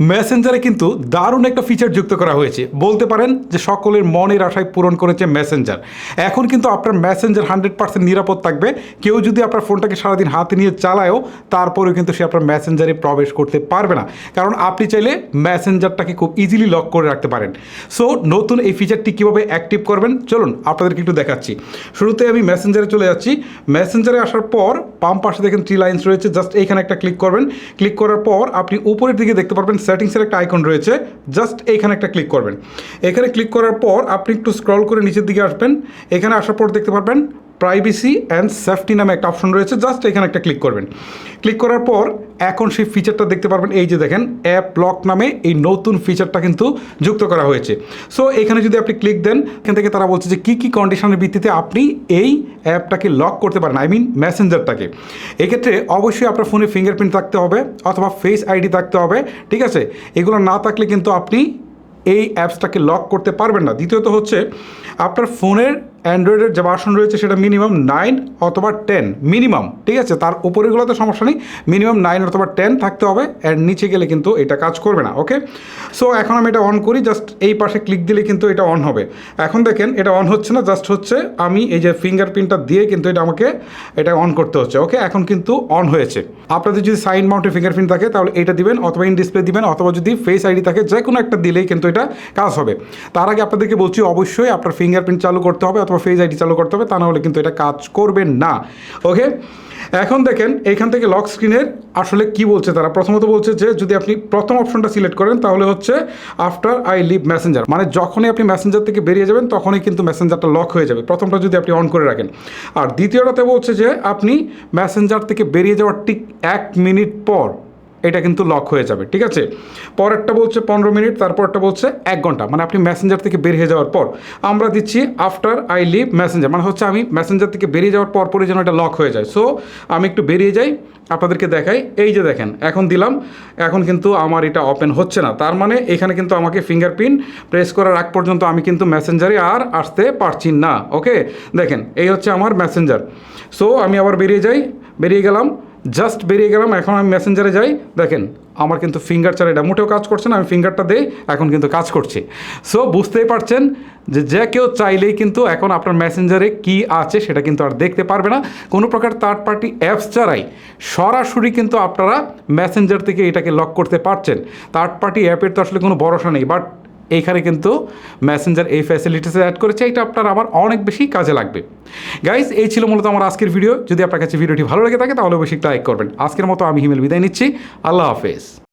মেসেঞ্জারে কিন্তু দারুণ একটা ফিচার যুক্ত করা হয়েছে। বলতে পারেন যে সকলের মনের আশায় পূরণ করেছে মেসেঞ্জার এখন কিন্তু আপনার মেসেঞ্জার হান্ড্রেড পার্সেন্ট নিরাপদ থাকবে। কেউ যদি আপনার ফোনটাকে সারাদিন হাতে নিয়ে চালায়ও, তারপরেও কিন্তু সে আপনার মেসেঞ্জারে প্রবেশ করতে পারবে না। কারণ আপনি চাইলে মেসেঞ্জারটাকে খুব ইজিলি লক করে রাখতে পারেন। সো নতুন এই ফিচারটি কীভাবে অ্যাক্টিভ করবেন? চলুন আপনাদেরকে একটু দেখাচ্ছি। শুরুতে আমি মেসেঞ্জারে চলে যাচ্ছি। মেসেঞ্জারে আসার পর পাম্প পাশে দেখেন থ্রি লাইন্স রয়েছে। জাস্ট এইখানে একটা ক্লিক করবেন। ক্লিক করার পর আপনি উপরের দিকে দেখতে পারবেন সেটিংসের একটা আইকন রয়েছে। জাস্ট এইখানে একটা ক্লিক করবেন। এখানে ক্লিক করার পর আপনি একটু স্ক্রল করে নিচের দিকে আসবেন। এখানে আসার পর দেখতে পারবেন প্রাইভেসি অ্যান্ড সেফটি নামে একটা অপশন রয়েছে। জাস্ট এখানে একটা ক্লিক করবেন। ক্লিক করার পর এখন সেই ফিচারটা দেখতে পারবেন। এই যে দেখেন অ্যাপ লক নামে এই নতুন ফিচারটা কিন্তু যুক্ত করা হয়েছে। সো এখানে যদি আপনি ক্লিক দেন, এখান থেকে তারা বলছে যে কী কী কন্ডিশনের ভিত্তিতে আপনি এই অ্যাপটাকে লক করতে পারেন। আই মিন মেসেঞ্জারটাকে এক্ষেত্রে অবশ্যই আপনার ফোনে ফিঙ্গারপ্রিন্ট থাকতে হবে অথবা ফেস আইডি থাকতে হবে, ঠিক আছে? এগুলো না থাকলে কিন্তু আপনি এই অ্যাপসটাকে লক করতে পারবেন না। দ্বিতীয়ত হচ্ছে, আপনার ফোনের অ্যান্ড্রয়েডের যে ভার্সন রয়েছে সেটা মিনিমাম নাইন অথবা টেন মিনিমাম ঠিক আছে? তার উপরেগুলোতে সমস্যা নেই মিনিমাম নাইন অথবা টেন থাকতে হবে অ্যান্ড নিচে গেলে কিন্তু এটা কাজ করবে না ওকে সো এখন আমি এটা অন করি জাস্ট এই পাশে ক্লিক দিলে কিন্তু এটা অন হবে। এখন দেখেন, এটা অন হচ্ছে না জাস্ট হচ্ছে আমি এই যে ফিঙ্গারপ্রিন্টটা দিয়ে কিন্তু এটা আমাকে এটা অন করতে হচ্ছে ওকে এখন কিন্তু অন হয়েছে। আপনাদের যদি সাইন মাউন্টে ফিঙ্গারপ্রিন্ট থাকে, তাহলে এটা দিবেন, অথবা ইন ডিসপ্লে দিবেন, অথবা যদি ফেস আইডি থাকে, যে কোনো একটা দিলেই কিন্তু এটা কাজ হবে। তার আগে আপনাদেরকে বলছি, অবশ্যই আপনার ফিঙ্গারপ্রিন্ট চালু করতে হবে, অথবা ফেস আইডি চালু করতে হবে, তা না হলে কিন্তু এটা কাজ করবে না। ওকে? এখন দেখেন এইখান থেকে লক স্ক্রিনের আসলে কি বলছে তারা? প্রথমত বলছে যে, যদি আপনি প্রথম অপশনটা সিলেক্ট করেন, তাহলে হচ্ছে আফটার আই লিভ মেসেঞ্জার মানে যখনই আপনি মেসেঞ্জার থেকে বেরিয়ে যাবেন, তখনই কিন্তু মেসেঞ্জারটা লক হয়ে যাবে। প্রথমটা যদি আপনি অন করে রাখেন। আর দ্বিতীয়টাতে বলছে যে, আপনি মেসেঞ্জার থেকে বেরিয়ে যাওয়ার ঠিক এক মিনিট পর এটা কিন্তু লক হয়ে যাবে, ঠিক আছে? পরেরটা বলছে পনেরো মিনিট, তারপরটা বলছে এক ঘণ্টা। মানে আপনি মেসেঞ্জার থেকে বেরিয়ে যাওয়ার পর, আমরা দিচ্ছি আফটার আই লিভ মেসেঞ্জার মানে হচ্ছে আমি মেসেঞ্জার থেকে বেরিয়ে যাওয়ার পর পরে যেন এটা লক হয়ে যায়। সো আমি একটু বেরিয়ে যাই, আপনাদেরকে দেখাই। এই যে দেখেন, এখন দিলাম, এখন কিন্তু আমার এটা ওপেন হচ্ছে না। তার মানে এখানে কিন্তু আমাকে ফিঙ্গারপ্রিন্ট প্রেস করার আগ পর্যন্ত আমি কিন্তু মেসেঞ্জারে আর আসতে পারছি না। ওকে দেখেন, এই হচ্ছে আমার মেসেঞ্জার সো আমি আবার বেরিয়ে যাই, বেরিয়ে গেলাম। জাস্ট বেরিয়ে গেলাম, এখন আমি মেসেঞ্জারে যাই। দেখেন, আমার কিন্তু ফিঙ্গার ছাড়া এটা মোটেও কাজ করছে না, আমি ফিঙ্গারটা দেই, এখন কিন্তু কাজ করছে। সো বুঝতেই পারছেন যে যে কেউ চাইলেই কিন্তু এখন আপনার মেসেঞ্জারে কি আছে সেটা কিন্তু আর দেখতে পারবে না। কোনো প্রকার থার্ড পার্টি অ্যাপস ছাড়াই সরাসরি কিন্তু আপনারা মেসেঞ্জার থেকে এটাকে লক করতে পারছেন। থার্ড পার্টি অ্যাপের তো আসলে কোনো ভরসা নেই বাট এইখানে কিন্তু ম্যাসেঞ্জার এই ফ্যাসিলিটিস অ্যাড করেছে। এটা আপনার আমার অনেক বেশি কাজে লাগবে। গাইজ এই ছিল মূলত আমার আজকের ভিডিও যদি আপনার কাছে ভিডিওটি ভালো লেগে থাকে, তাহলে অবশ্যই লাইক করবেন। আজকের মতো আমি হিমেল বিদায় নিচ্ছি। আল্লাহ হাফেজ।